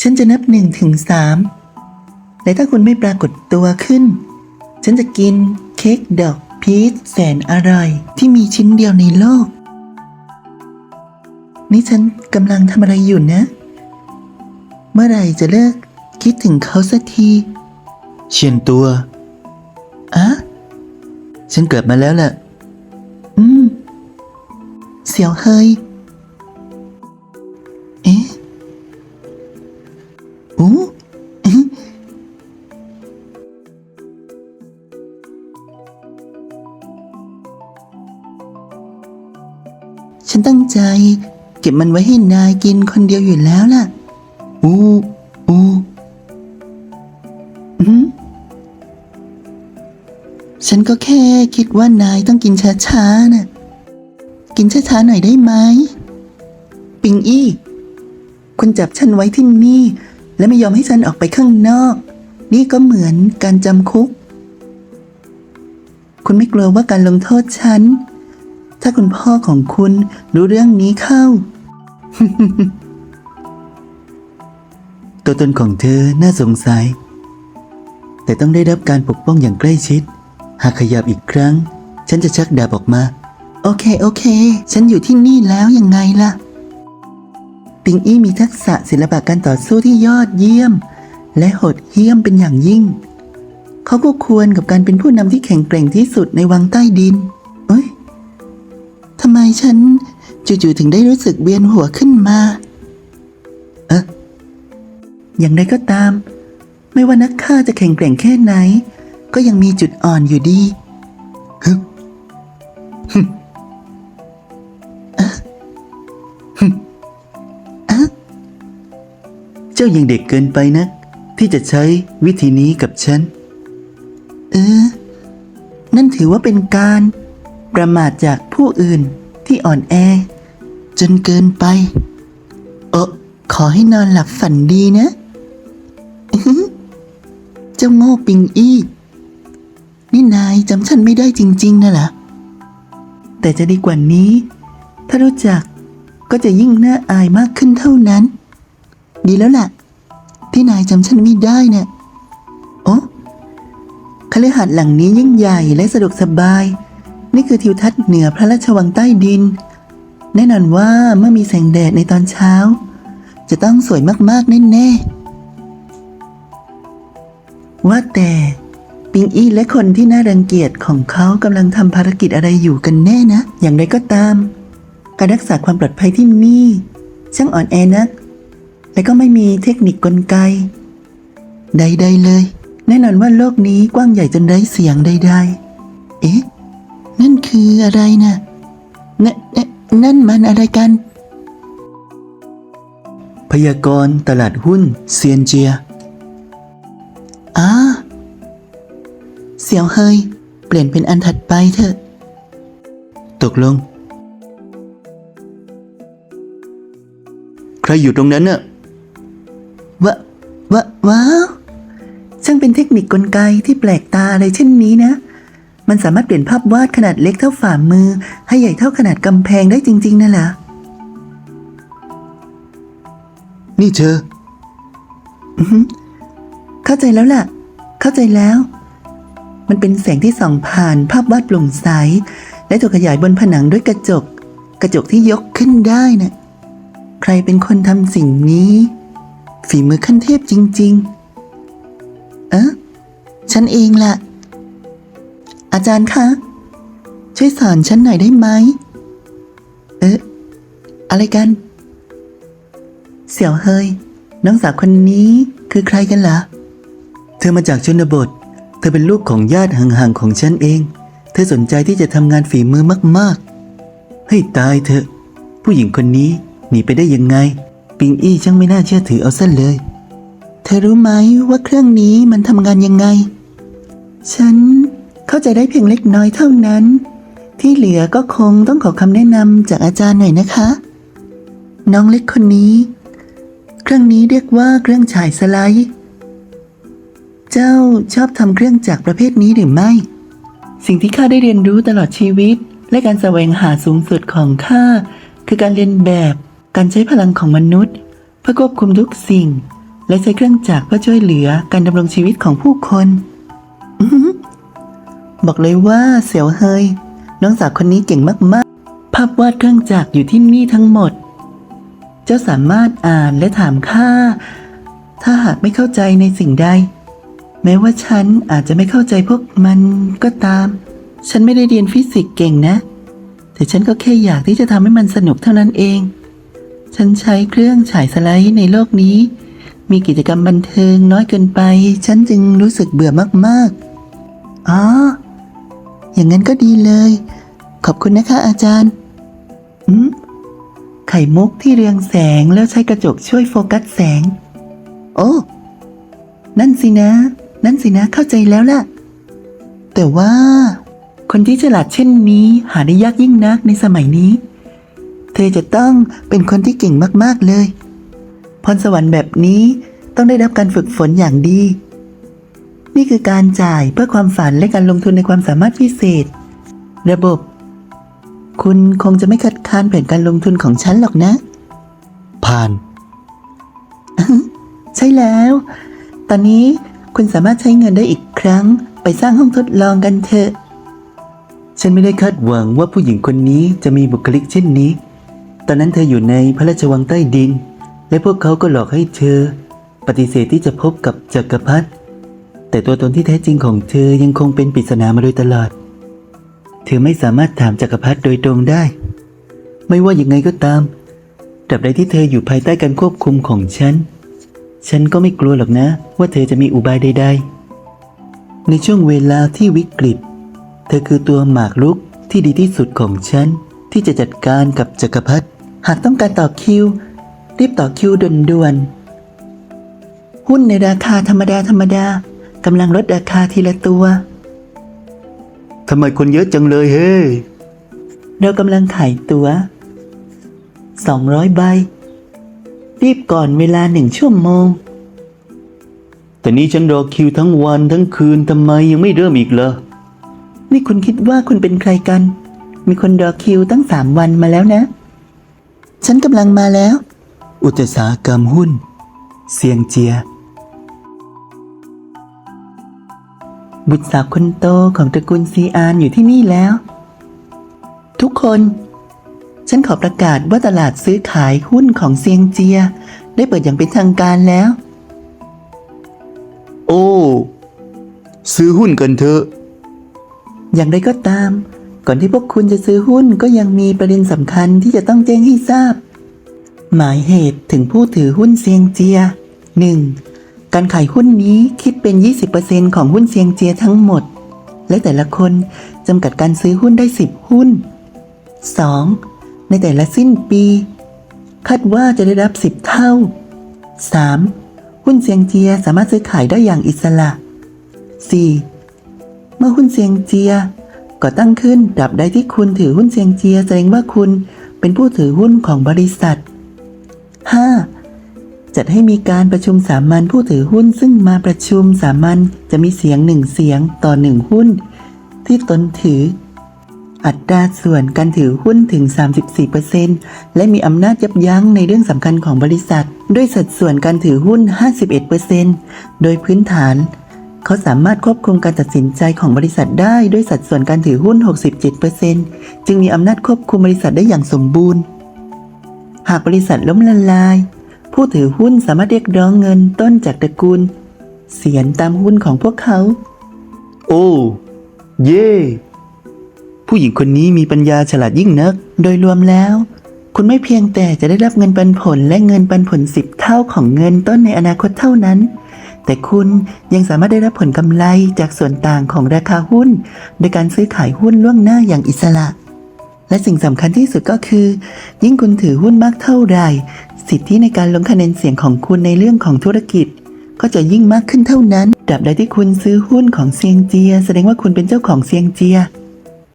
ฉันจะนับหนึ่งถึงสามและถ้าคุณไม่ปรากฏตัวขึ้น ฉันจะกินเค้กดอกพีชแสนอร่อยที่มีชิ้นเดียวในโลก นี่ฉันกำลังทำอะไรอยู่นะ เมื่อไหร่จะเลิกคิดถึงเขาสักทีเชียนตัวอะฉันกลับมาแล้วล่ะอืม เสี่ยวเฮย ฉันตั้งใจ เก็บมันไว้ให้นายกินคนเดียวอยู่แล้วล่ะ อู้อู้อืมฉันก็แค่คิดว่านายต้องกินช้าๆน่ะ กินช้าๆหน่อยได้ไหม ปิงอี้ คุณจับฉันไว้ที่นี่ และไม่ยอมให้ฉันออกไปข้างนอก นี่ก็เหมือนการจำคุก คุณไม่กลัวว่าการลงโทษฉัน ถ้าคุณพ่อของคุณรู้เรื่องนี้เข้า ตัวตนของเธอน่าสงสัย แต่ต้องได้รับการปกป้องอย่างใกล้ชิด หากขยับอีกครั้ง ฉันจะชักดาบออกมา โอเค โอเค ฉันอยู่ที่นี่แล้วยังไงล่ะปิงอี้มีทักษะศิลปะการต่อสู้ที่ยอดเยี่ยม และโหดเหี้ยมเป็นอย่างยิ่ง เขาก็ควรกับการเป็นผู้นำที่แข็งแกร่งที่สุดในวังใต้ดิน ทำไมฉันจู่ๆถึงได้รู้สึกเวียนหัวขึ้นมา เอะอย่างไรก็ตาม ไม่ว่านักฆ่าจะแข็งแกร่งแค่ไหน ก็ยังมีจุดอ่อนอยู่ดีฮึฮึอะฮึอะเจ้ายังเด็กเกินไปนะ ที่จะใช้วิธีนี้กับฉัน เออ นั่นถือว่าเป็นการ ประมาทจากผู้อื่นที่อ่อนแอ จนเกินไป เออขอให้นอนหลับฝันดีนะ เจ้าโง่ปิงอี้ นี่นายจำฉันไม่ได้จริง ๆนะล่ะ แต่จะดีกว่านี้ ถ้ารู้จักก็จะยิ่งน่าอายมากขึ้นเท่านั้น ดีแล้วล่ะ ที่นายจำฉันไม่ได้นะ่ะโอ้คฤหาสน์หลังนี้ยิ่งใหญ่และสะดวกสบาย นี่คือทิวทัศน์เหนือพระราชวังใต้ดิน แน่นอนว่าเมื่อมีแสงแดดในตอนเช้า จะต้องสวยมาก ๆ แน่ ๆ ว่าแต่ปิงอี้และคนที่น่ารังเกียจของเขากำลังทำภารกิจอะไรอยู่กันแน่นะ อย่างไรก็ตาม การรักษาความปลอดภัยที่นี่ ช่างอ่อนแอนัก และก็ไม่มีเทคนิคกลไก ใด ๆ เลย แน่นอนว่าโลกนี้กว้างใหญ่จนไร้เสียงใด ๆ เอ๊ะ นั่นคืออะไรนะนนนั่นมันอะไรกัน พยากรณ์ตลาดหุ้นเซียนเจียอ่าเสี่ยวเฮย เปลี่ยนเป็นอันถัดไปเถอะ ตกลง ใครอยู่ตรงนั้นน่ะวะวะว้าวช่างเป็นเทคนิคกลไกที่แปลกตาอะไรเช่นนี้นะ มันสามารถเปลี่ยนภาพวาดขนาดเล็กเท่าฝ่ามือ ให้ใหญ่เท่าขนาดกำแพงได้จริง ๆนั่นแหละนี่เธอเข้าใจแล้วล่ะ เข้าใจแล้ว มันเป็นแสงที่ส่องผ่านภาพวาดโปร่งใส และถูกขยายบนผนังด้วยกระจก กระจกที่ยกขึ้นได้นะ่ะใครเป็นคนทำสิ่งนี้ ฝีมือขั้นเทพจริง ๆ เอ๊ะฉันเองล่ะ อาจารย์คะ ช่วยสอนฉันหน่อยได้ไหม เอ๊ะ อะไรกัน เสี่ยวเฮย น้องสาวคนนี้คือใครกันล่ะเธอมาจากชนบท เธอเป็นลูกของญาติห่างๆของฉันเอง เธอสนใจที่จะทำงานฝีมือมากๆ ให้ตายเถอะ ผู้หญิงคนนี้หนีไปได้ยังไง ปิงอี้ช่างไม่น่าเชื่อถือเอาซะเลย เธอรู้ไหมว่าเครื่องนี้มันทำงานยังไง ฉัน เข้าใจได้เพียงเล็กน้อยเท่านั้น ที่เหลือก็คงต้องขอคำแนะนำจากอาจารย์หน่อยนะคะ น้องเล็กคนนี้ เครื่องนี้เรียกว่าเครื่องฉายสไลด์เจ้าชอบทำเครื่องจักรประเภทนี้หรือไม่ สิ่งที่ข้าได้เรียนรู้ตลอดชีวิต และการแสวงหาสูงสุดของข้าคือการเรียนแบบการใช้พลังของมนุษย์ เพื่อควบคุมทุกสิ่ง และใช้เครื่องจักรเพื่อช่วยเหลือการดำรงชีวิตของผู้คน บอกเลยว่าเสี่ยวเฮยน้องสาวคนนี้เก่งมากๆ ภาพวาดเครื่องจักรอยู่ที่นี่ทั้งหมด เจ้าสามารถอ่านและถามข้าถ้าหากไม่เข้าใจในสิ่งใด แม้ว่าฉันอาจจะไม่เข้าใจพวกมันก็ตาม ฉันไม่ได้เรียนฟิสิกส์เก่งนะ แต่ฉันก็แค่อยากที่จะทำให้มันสนุกเท่านั้นเอง ฉันใช้เครื่องฉายสไลด์ในโลกนี้ มีกิจกรรมบันเทิงน้อยเกินไป ฉันจึงรู้สึกเบื่อมากๆอ๋อ อย่างนั้นก็ดีเลย ขอบคุณนะคะอาจารย์อืมไข่มุกที่เรืองแสงแล้วใช้กระจกช่วยโฟกัสแสง โอ้ นั่นสินะ นั่นสินะเข้าใจแล้วล่ะ แต่ว่า คนที่ฉลาดเช่นนี้หาได้ยากยิ่งนักในสมัยนี้ เธอจะต้องเป็นคนที่เก่งมากๆเลย พรสวรรค์แบบนี้ต้องได้รับการฝึกฝนอย่างดี นี่คือการจ่ายเพื่อความฝันและการลงทุนในความสามารถพิเศษ ระบบ คุณคงจะไม่คัดค้านแผนการลงทุนของฉันหรอกนะ ผ่าน ใช่แล้ว ตอนนี้คุณสามารถใช้เงินได้อีกครั้ง ไปสร้างห้องทดลองกันเถอะ ฉันไม่ได้คาดหวังว่าผู้หญิงคนนี้จะมีบุคลิกเช่นนี้ ตอนนั้นเธออยู่ในพระราชวังใต้ดิน และพวกเขาก็หลอกให้เธอ ปฏิเสธที่จะพบกับจักรพรรดิ แต่ตัวตนที่แท้จริงของเธอยังคงเป็นปริศนามาโดยตลอด เธอไม่สามารถถามจักรพรรดิโดยตรงได้ ไม่ว่าอยังไงก็ตามตราบใดที่เธออยู่ภายใต้การควบคุมของฉัน ฉันก็ไม่กลัวหรอกนะ ว่าเธอจะมีอุบายใด ๆ ในช่วงเวลาที่วิกฤต เธอคือตัวหมากรุกที่ดีที่สุดของฉัน ที่จะจัดการกับจักรพรรดิหากต้องการต่อคิว รีบต่อคิวด่วนๆหุ้นในราคาธรรมดาธรรมดา กำลังลดราคาทีละตัวทำไมคนเยอะจังเลยเฮ้เรากำลังขายตัว๋ว200 ใบ รีบก่อนเวลาหนึ่งชั่วโมง แต่นี้ฉันรอคิวทั้งวันทั้งคืนทำไมยังไม่เริ่มอีกเหรอ นี่คุณคิดว่าคุณเป็นใครกัน มีคนรอคิวตั้งสามวันมาแล้วนะ ฉันกำลังมาแล้ว อุตสาหกรรมหุ้นเซียงเจีย บุตรสาวคนโตของตระกูลซีอานอยู่ที่นี่แล้ว ทุกคน ฉันขอประกาศว่าตลาดซื้อขายหุ้นของเซียงเจีย ได้เปิดอย่างเป็นทางการแล้ว โอ้ ซื้อหุ้นกันเถอะ อย่างไรก็ตาม ก่อนที่พวกคุณจะซื้อหุ้นก็ยังมีประเด็นสำคัญที่จะต้องแจ้งให้ทราบ หมายเหตุถึงผู้ถือหุ้นเซียงเจีย 1. การขายหุ้นนี้คิดเป็น 20%ของหุ้นเซียงเจียทั้งหมด และแต่ละคนจำกัดการซื้อหุ้นได้ 10 หุ้น 2. ในแต่ละสิ้นปี คาดว่าจะได้รับ 10 เท่า 3. หุ้นเซียงเจียสามารถซื้อขายได้อย่างอิสระ 4. เมื่อหุ้นเซียงเจียก่อตั้งขึ้นตราบใดที่คุณถือหุ้นเซียงเจียแสดงว่าคุณเป็นผู้ถือหุ้นของบริษัท 5. จัดให้มีการประชุมสามัญผู้ถือหุ้น ซึ่งมาประชุมสามัญจะมีเสียงหนึ่งเสียงต่อหนึ่งหุ้น ที่ตนถือ อัตราส่วนการถือหุ้นถึง 34%และมีอำนาจยับยั้งในเรื่องสำคัญของบริษัท ด้วยสัดส่วนการถือหุ้น 51%โดยพื้นฐาน เขาสามารถควบคุมการตัดสินใจของบริษัทได้ด้วยสัดส่วนการถือหุ้น 67%จึงมีอำนาจควบคุมบริษัทได้อย่างสมบูรณ์ หากบริษัทล้มละลาย ผู้ถือหุ้นสามารถเรียกร้องเงินต้นจากตระกูล เสียนตามหุ้นของพวกเขา โอ้ เย่ผู้หญิงคนนี้มีปัญญาฉลาดยิ่งนัก โดยรวมแล้ว คุณไม่เพียงแต่จะได้รับเงินปันผลและเงินปันผลสิบเท่าของเงินต้นในอนาคตเท่านั้น แต่คุณยังสามารถได้รับผลกำไรจากส่วนต่างของราคาหุ้น โดยการซื้อขายหุ้นล่วงหน้าอย่างอิสระและสิ่งสำคัญที่สุดก็คือ ยิ่งคุณถือหุ้นมากเท่าไหร่ สิทธิในการลงคะแนนเสียงของคุณในเรื่องของธุรกิจ ก็จะยิ่งมากขึ้นเท่านั้นดับใดที่คุณซื้อหุ้นของเซียงเจีย แสดงว่าคุณเป็นเจ้าของเซียงเจีย